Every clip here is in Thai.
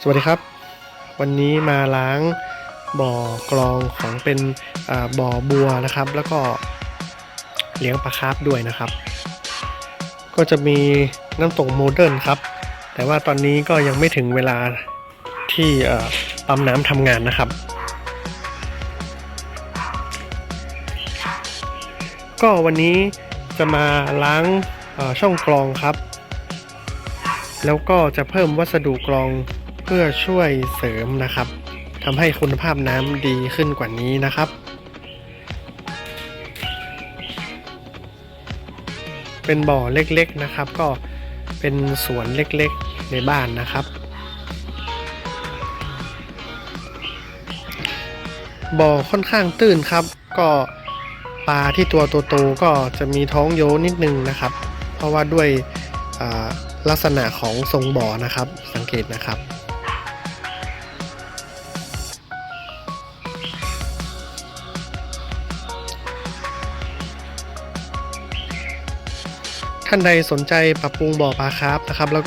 สวัสดีครับ วันนี้มาล้างบ่อกรองของเป็นบ่อบัวนะครับ แล้วก็เลี้ยงปลาคาร์ฟด้วยนะครับ ก็จะมีน้ำตกโมเดิร์นครับ แต่ว่าตอนนี้ก็ยังไม่ถึงเวลาที่ปั๊มน้ำทำงานนะครับ ก็วันนี้จะมาล้างช่องกรองครับ แล้วก็จะเพิ่มวัสดุกรองเพื่อช่วยเสริมนะครับทำให้คุณภาพน้ำดีขึ้นกว่านี้นะครับ เป็นบ่อเล็กๆนะครับ ก็เป็นสวนเล็กๆในบ้านนะครับ บ่อค่อนข้างตื้นครับ ก็ปลาที่ตัวโตๆก็จะมีท้องโยนิดนึงนะครับ เพราะว่าด้วยอ่า ลักษณะของทรงบ่อนะครับ สังเกตนะครับ ท่านใดสนใจปรับปรุงบ่อปลาคาร์ฟนะครับแล้ว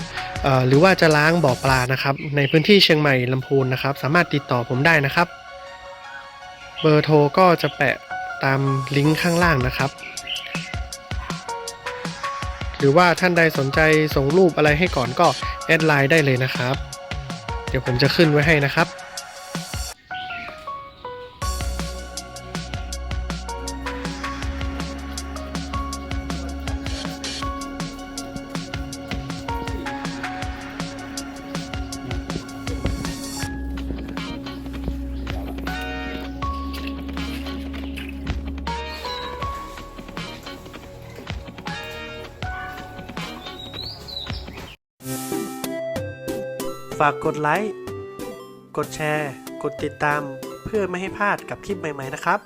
หรือว่าจะล้างบ่อปลานะครับ ในพื้นที่เชียงใหม่ลำพูนนะครับ สามารถติดต่อผมได้นะครับ เบอร์โทรก็จะแปะตามลิงก์ข้างล่างนะครับ หรือว่าท่านใดสนใจส่งรูปอะไรให้ก่อนก็แอดไลน์ได้เลยนะครับ เดี๋ยวผมจะขึ้นไว้ให้นะครับ ฝากกดไลค์ กดแชร์ กดติดตาม เพื่อไม่ให้พลาดกับคลิปใหม่ ๆ นะครับ